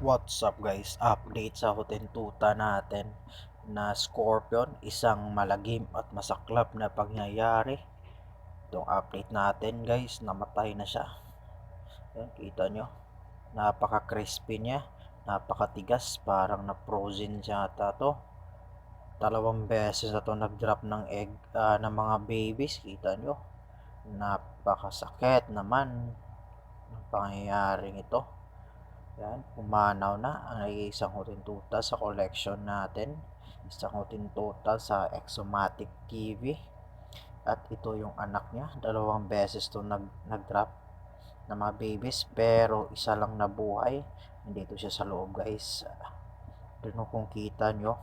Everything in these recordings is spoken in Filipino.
What's up guys? Update sa hotentuta natin na Scorpion, isang malagim at masaklap na pangyayari. Itong update natin guys, namatay na siya. Yan, kita nyo. Napaka-crispy niya. Napakatigas, parang na-frozen siya ata to. Dalawang beses na to nag-drop ng egg ah, ng mga babies, kita nyo. Napakasakit naman ng pangyayaring ito. Yan, pumanaw na ang isang hotintuta sa collection natin. Isang hotintuta sa Exomatic TV. At ito yung anak niya. Dalawang beses to nag, nag-drop ng mga babies. Pero isa lang nabuhay. Nandito siya sa loob guys. Doon kung kita nyo.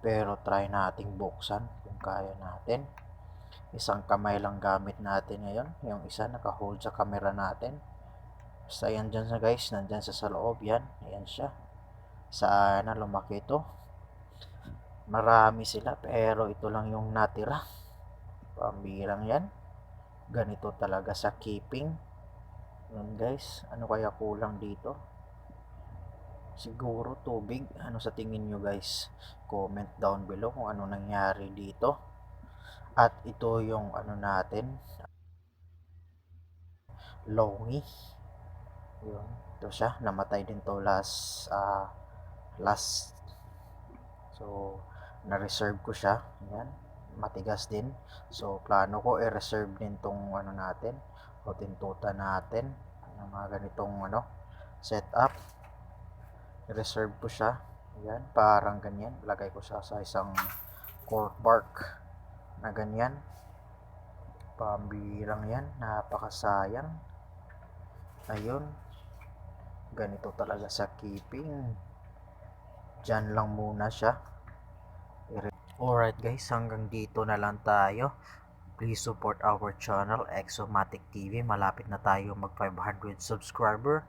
Pero try nating buksan kung kaya natin. Isang kamay lang gamit natin ngayon. Yung isa naka-hold sa camera natin. Basta yan dyan sa guys, nandyan sa sa loob yan. Ayan siya. Sana lumaki ito. Marami sila pero ito lang yung natira. Pambirang yan. Ganito talaga sa keeping. Yan guys, ano kaya kulang dito? Siguro tubig. Ano sa tingin nyo guys? Comment down below kung ano nangyari dito. At ito yung ano natin. Longi. Yun. Ito siya. Namatay din to last uh, last so na-reserve ko siya. Yan. Matigas din. So plano ko i-reserve din tong ano natin. O tintuta natin. Yung mga ganitong ano setup. I-reserve ko siya. Yan. Parang ganyan. Lagay ko siya sa isang cork bark na ganyan. Pambirang yan. Napakasayang. Ayun. Ganito talaga sa keeping. Diyan lang muna siya. Alright guys, hanggang dito na lang tayo. Please support our channel, Exomatic TV. Malapit na tayo mag 500 subscriber.